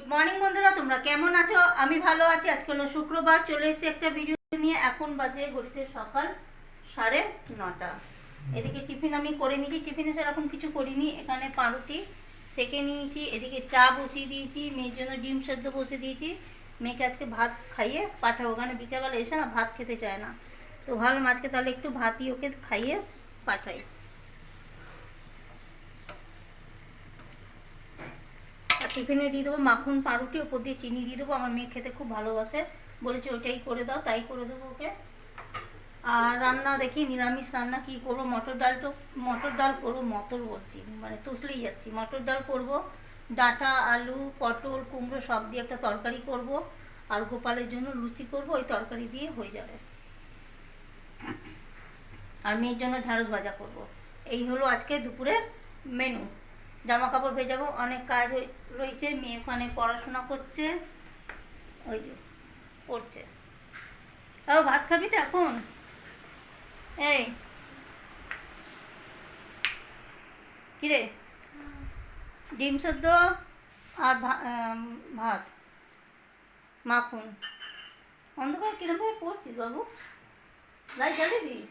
Good morning বন্ধুরা, তোমরা কেমন আছো? আমি ভালো আছি। আজকে হলো শুক্রবার, চলে এসেছি একটা ভিডিও নিয়ে। এখন বাজে ঘড়িতে সকাল সাড়ে নটা। এদিকে টিফিন আমি করে নিয়েছি। টিফিনে সেরকম কিছু করিনি। এখানে পাউরুটি সেকে নিয়েছি। এদিকে চা বসিয়ে দিয়েছি। মেয়ের জন্য ডিম সেদ্ধ বসিয়ে দিয়েছি। মেয়েকে আজকে ভাত খাইয়ে পাঠাবো। ওখানে বিকেলবেলা এসে না ভাত খেতে চায় না। তো ভালো আজকে তাহলে একটু ভাতই ওকে খাইয়ে পাঠাই। টিফিনে দিয়ে দেবো, মাখন পাউরুটি, ওপর দিয়ে চিনি দিয়ে দেবো। আমার মেয়ে খেতে খুব ভালোবাসে। বলেছে ওইটাই করে দাও, তাই করে দেবো ওকে। আর রান্না দেখি, নিরামিষ রান্না কি করব? মটর ডাল তো, মটর ডাল করব, মটর বলছি মানে তুসলেই যাচ্ছি। মটর ডাল করব, ডাঁটা, আলু, পটল, কুমড়ো সব দিয়ে একটা তরকারি করব। আর গোপালের জন্য লুচি করব, ওই তরকারি দিয়ে হয়ে যাবে। আর মেয়ের জন্য ঢ্যাঁড়স ভাজা করব। এই হলো আজকে দুপুরের মেনু জামা কাপড় ভেজাবো অনেক কাজ রয়েছে, মেয়ে ওখানে পড়াশোনা করছে। ওই যে, পড়ছে। ও, ভাত খাবি তো এখন? এই। কিরে? ডিম সেদ্ধ আর ভাত। মাখন। অন্ধকার কিরমভাবে পড়ছিস বাবু? লাইট জ্বালিয়ে দিস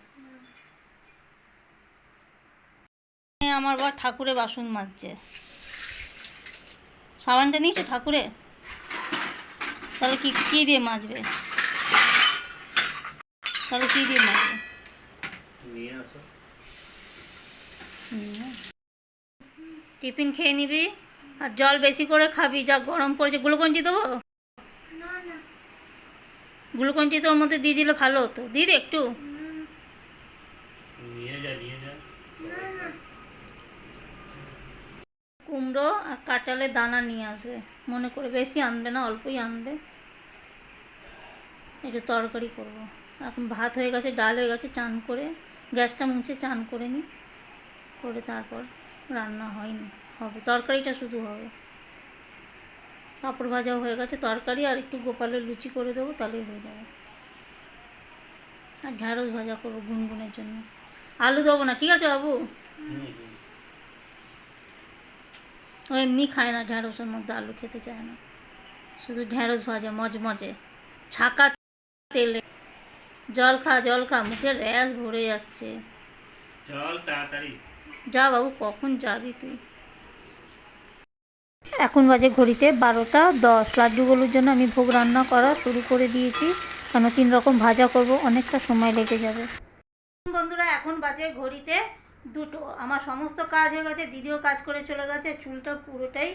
আমার বর ঠাকুরের বাসন মাজছে। সাবানটা নিয়েছো ঠাকুরে? তাহলে কি কি দিয়ে মাজবে? তাহলে কি দিয়ে মাজবে? নিয়ে আসো। হুম। টিফিন খেয়ে নিবি? আর জল বেশি করে খাবি যা গরম পড়েছে। গ্লুকনজি দেবো? গ্লুকনজি তোর মধ্যে দিয়ে দিলে ভালো হতো। দিয়ে দে একটু নিয়ে যা নিয়ে যা কুমড়ো আর কাঁঠালের দানা নিয়ে আসবে। মনে করে বেশি আনবে না, অল্পই আনবে। একটু তরকারি করব। এখন ভাত হয়ে গেছে, ডাল হয়ে গেছে, চান করে, গ্যাসটা মুছে চান করে নিই। করে তারপর রান্না হয়নি, হবে। তরকারিটা শুধু হবে। পাঁপড় ভাজাও হয়ে গেছে, তরকারি আর একটু গোপালের লুচি করে দেবো, তাহলেই হয়ে যাবে। আর ঢ্যাঁড়স ভাজা করব গুনগুনের জন্য। আলু দেবো না, ঠিক আছে বাবু। ও এমনি খায় না ঢ্যাঁড়সের মধ্যে আলু খেতে চায় না। শুধু ঢ্যাঁড়স ভাজা মজমজে। ছাকা তেলে। জল খা জল খা মুখে র্যাশ ভরে যাচ্ছে। চল তাড়াতাড়ি। যা বাবু কখন যাবি তুই? এখন বাজে ঘড়িতে বারোটা দশ। লাড্ডুগুলোর জন্য আমি ভোগ রান্না করা শুরু করে দিয়েছি। কেন তিন রকম ভাজা করব অনেকটা সময় লেগে যাবে। বন্ধুরা এখন বাজে ঘড়িতে দুটো। আমার সমস্ত কাজ হয়ে গেছে, দিদিও কাজ করে চলে গেছে, চুলটা পুরোটাই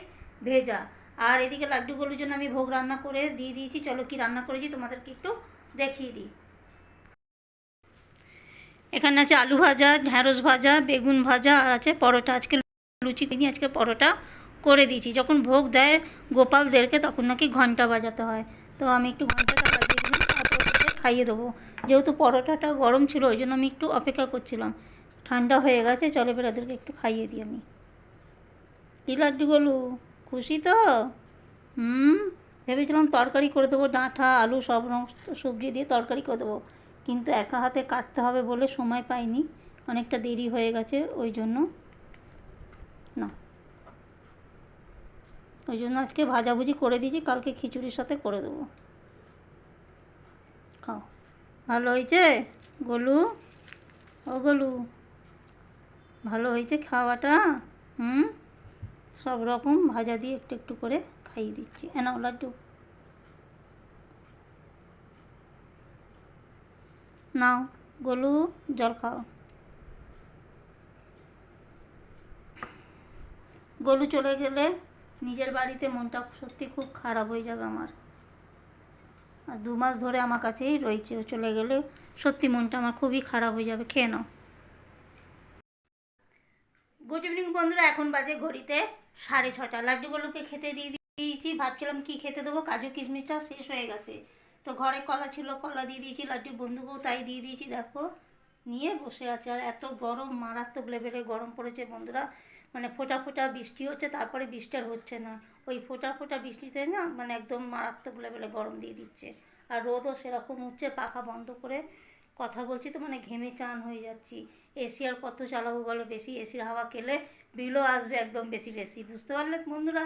ভেজা। আর এদিকে লাড্ডুগুলোর জন্য আমি ভোগ রান্না করে দিয়ে দিয়েছি। চলো কি রান্না করেছি তোমাদেরকে একটু দেখিয়ে দিই। এখানে আছে আলু ভাজা, ঢ্যাঁড়স ভাজা, বেগুন ভাজা, আর আছে পরোটা। আজকে লুচি কিনি, আজকে পরোটা করে দিয়েছি। যখন ভোগ দেয় গোপালদেরকে তখন নাকি ঘণ্টা বাজাতে হয়। তো আমি একটু ঘন্টাটা বাজিয়ে খাইয়ে দেবো। যেহেতু পরোটাটা গরম ছিল, ওই জন্য আমি একটু অপেক্ষা করছিলাম। ঠান্ডা হয়ে গেছে, চলো এবার ওদেরকে একটু খাইয়ে দিই আমি কী লাড্ডু গলু? খুশি তো? হুম? ভেবেছিলাম তরকারি করে দেবো ডাঁটা আলু, সব সমস্ত সবজি দিয়ে তরকারি করে দেবো। কিন্তু একা হাতে কাটতে হবে বলে সময় পাইনি, অনেকটা দেরি হয়ে গেছে, ওই জন্য না। ওই জন্য আজকে ভাজাভুজি করে দিয়েছি, কালকে খিচুড়ির সাথে করে দেবো। খাও। ভালো হয়েছে? গোলু? ও গোলু? ভালো হয়েছে খাওয়াটা, হুম? সব রকম ভাজা দিয়ে একটু একটু করে খাইয়ে দিচ্ছি। এনাও লাড্ডু। নাও, গোলু, জল খাও। গোলু চলে গেলে নিজের বাড়িতে মনটা সত্যি খুব খারাপ হয়ে যাবে আমার। আর দু মাস ধরে আমার কাছেই রয়েছে চলে গেলে সত্যি মনটা আমার খুবই খারাপ হয়ে যাবে। খেয়ে নাও। গুড ইভিনিং বন্ধুরা। এখন বাজে ঘড়িতে সাড়ে ছটা লাড্ডুগুলোকে খেতে দিয়ে দিয়েছি। ভাবছিলাম কি খেতে দেবো? কাজু কিশমিশটা শেষ হয়ে গেছে। তো ঘরে কলা ছিল, কলা দিয়ে দিয়েছি। লাড্ডুর বন্ধুকেও তাই দিয়ে দিয়েছি। দেখো, নিয়ে বসে আছে। আর এত গরম, মারাত্মক লেভেলে গরম পড়েছে বন্ধুরা। মানে ফোটা ফোটা বৃষ্টি হচ্ছে, তারপরে বৃষ্টি আর হচ্ছে না। ওই ফোটা ফোটা বৃষ্টিতে না মানে একদম মারাত্মক লেভেলে গরম দিয়ে দিচ্ছে। আর রোদও সেরকম উঠছে, পাখা বন্ধ করে। কথা বলছি তো মানে ঘেমে চান হয়ে যাচ্ছি। এসি আর কত চালাবো বলো? বেশি এসির হাওয়া খেলে বিলও আসবে একদম বেশি বেশি, বুঝতে পারলে বন্ধুরা?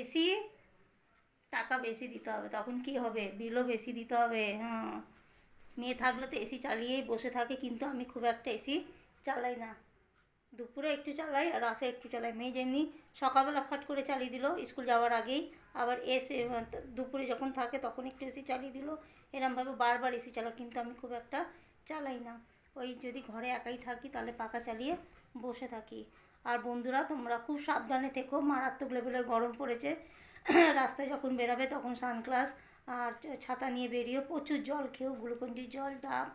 এসি টাকা বেশি দিতে হবে, তখন কি হবে? বিলও বেশি দিতে হবে হ্যাঁ। মেয়ে থাকলে তো এসি চালিয়েই বসে থাকে, কিন্তু আমি খুব একটা এসি চালাই না। দুপুরে একটু চালাই আর রাতে একটু চালাই। মেয়ে যেমনি সকালবেলা ফট করে চালিয়ে দিল, স্কুল যাওয়ার আগেই। আবার এসে, দুপুরে যখন থাকে তখন একটু এসি চালিয়ে দিল। এরমভাবে বারবার এসি চালা কিন্তু আমি খুব একটা চালাই না। ওই যদি ঘরে একাই থাকি, তাহলে পাখা চালিয়ে বসে থাকি। আর বন্ধুরা, তোমরা খুব সাবধানে থেকো, মারাত্মক লেভেলের গরম পড়েছে। রাস্তায় যখন বেরাবে, তখন সানগ্লাস আর ছাতা নিয়ে বেরিয়ে প্রচুর জল খেয়েও গ্লুকন্ডির জল ডাব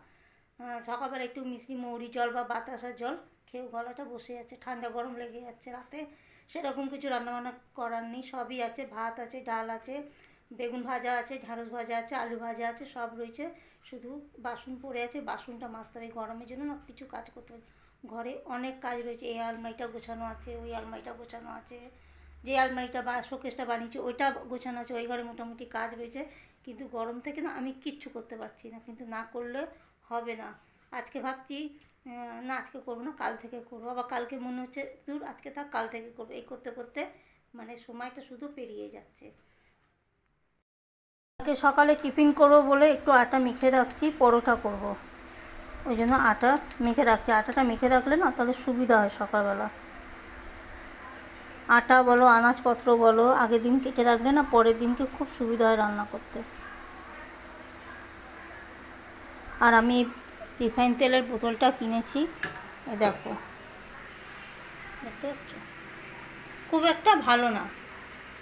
সকালবেলা একটু মিষ্টি মৌরি জল বা বাতাসার জল খেয়েও গলাটা বসে যাচ্ছে ঠান্ডা গরম লেগে যাচ্ছে রাতে। সেরকম কিছু রান্নাবান্না করার নেই, সবই আছে, ভাত আছে, ডাল আছে। বেগুন ভাজা আছে ঢ্যাঁড়স ভাজা আছে, আলু ভাজা আছে, সব রয়েছে। শুধু বাসন পড়ে আছে, বাসনটা মাজতে হবে গরমের জন্য না, কিছু কাজ করতে হবে। ঘরে অনেক কাজ রয়েছে, এই আলমারিটা গোছানো আছে, ওই আলমারিটা গোছানো আছে, যে আলমারিটা বা শোকেসটা বানিয়েছি, ওইটা গোছানো আছে, ওই ঘরে মোটামুটি কাজ রয়েছে। কিন্তু গরম থেকে না, আমি কিচ্ছু করতে পারছি না, কিন্তু না করলে হবে না। আজকে ভাবছি না, আজকে করব না, কাল থেকে করব। আবার কালকে মনে হচ্ছে, দূর, আজকে থাক, কাল থেকে করব। এই করতে করতে মানে সময়টা শুধু পেরিয়ে যাচ্ছে। কালকে সকালে টিফিন করব বলে একটু আটা মেখে রাখছি, পরোটা করব। ওই জন্য আটা মেখে রাখছি। আটাটা মেখে রাখলে না তাহলে সুবিধা হয় সকালবেলা। আটা বলো, আনাজপত্র বলো, আগের দিন কেটে রাখলে না পরের দিনকে খুব সুবিধা হয় রান্না করতে। আর আমি রিফাইন তেলের বোতলটা কিনেছি, এ দেখো। খুব একটা ভালো না।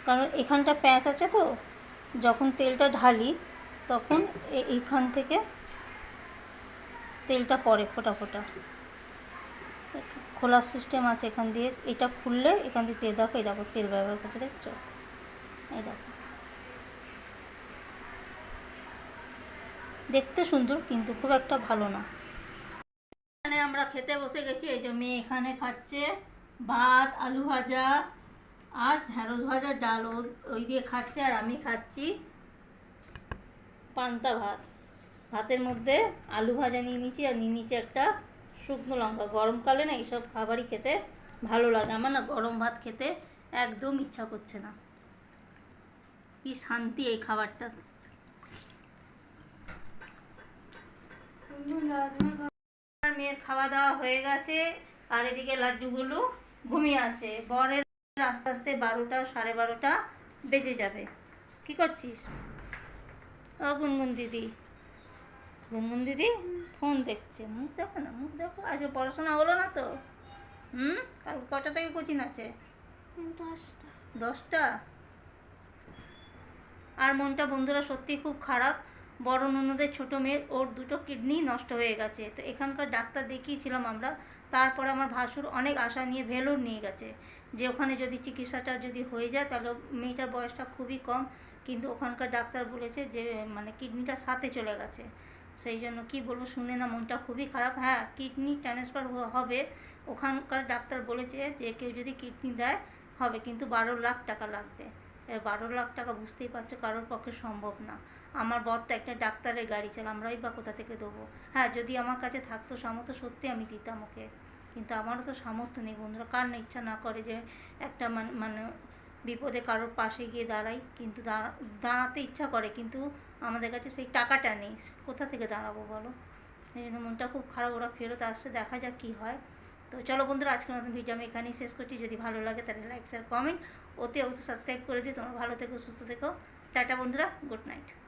কারণ এখানটা প্যাঁচ আছে তো যখন তেলটা ঢালি, তখন এইখান থেকে তেলটা পড়ে ফোটা ফোটা। খোলার সিস্টেম আছে এখান দিয়ে। এটা খুললে এখান দিয়ে তেল, দেখো, এই দেখো, তেল ব্যবহার করছে, দেখছ? এই দেখো। দেখতে সুন্দর, কিন্তু খুব একটা ভালো না। এখানে আমরা খেতে বসে গেছি, এই যে মেয়ে এখানে খাচ্ছে। ভাত, আলু ভাজা আর ঢ্যাঁড়স ভাজার ডাল ওই দিয়ে খাচ্ছে আর আমি খাচ্ছি পান্তা ভাত। ভাতের মধ্যে আলু ভাজা নিয়ে নিচ্ছি আর নিয়ে নিচ্ছি একটা শুকনো লঙ্কা। গরমকালে না এইসব খাবারই খেতে ভালো লাগে। আমার না গরম ভাত খেতে একদম ইচ্ছা করছে না। কি শান্তি এই খাবারটা। মেয়ের খাওয়া দাওয়া হয়ে গেছে আর এদিকে লাড্ডুগুলো ঘুমিয়ে আছে। বরের আস্তে আস্তে বারোটা সাড়ে বারোটা বেজে যাবে। কি করছিস? ও গুনগুন দিদি। গুনগুন দিদি ফোন দেখছে। মুখ দেখো না মুখ দেখো। আজ পড়াশোনা হলো না তো? হুম? কাল কটা থেকে কোচিং আছে? দশটা। দশটা? আর মনটা বন্ধুরা সত্যি খুব খারাপ। বড় ননদের ছোটো মেয়ের ওর দুটো কিডনি নষ্ট হয়ে গেছে। তো এখানকার ডাক্তার দেখিয়েছিলাম আমরা। তারপরে আমার ভাসুর অনেক আশা নিয়ে ভেলোর নিয়ে গেছে। যে ওখানে যদি চিকিৎসাটা যদি হয়ে যায়, তাহলে মেয়েটার বয়সটা খুবই কম। কিন্তু ওখানকার ডাক্তার বলেছে যে মানে কিডনিটা সাথে চলে গেছে। সেই জন্য কি বলব, শুনে না মনটা খুবই খারাপ। হ্যাঁ কিডনি ট্রান্সফার হবে। ওখানকার ডাক্তার বলেছে যে, কেউ যদি কিডনি দেয়, হবে। কিন্তু বারো লাখ টাকা লাগবে। বারো লাখ টাকা বুঝতেই পারছ, কারোর পক্ষে সম্ভব না। আমার বর তো একটা ডাক্তারের গাড়ি চাল আমরাই বা কোথা থেকে দেবো? হ্যাঁ যদি আমার কাছে থাকতো, সামর্থ্য সত্যি আমি দিতাম ওকে। কিন্তু আমারও তো সামর্থ্য নেই বন্ধুরা। কার না ইচ্ছা না করে যে একটা মানে মানে বিপদে কারোর পাশে গিয়ে দাঁড়াই, কিন্তু দাঁড়া- দাঁড়াতে ইচ্ছা করে, কিন্তু আমাদের কাছে সেই টাকাটা নেই। কোথা থেকে দাঁড়াবো বলো? সেই জন্য মনটা খুব খারাপ, ওরা ফেরত আসছে, দেখা যাক কী হয়। তো চলো বন্ধুরা, আজকের মতন ভিডিও আমি এখানেই শেষ করছি। যদি ভালো লাগে তাহলে লাইক শেয়ার কমেন্ট অতি অবশ্যই সাবস্ক্রাইব করে দিও। তোমরা ভালো থেকো, সুস্থ থেকো। টাটা বন্ধুরা গুড নাইট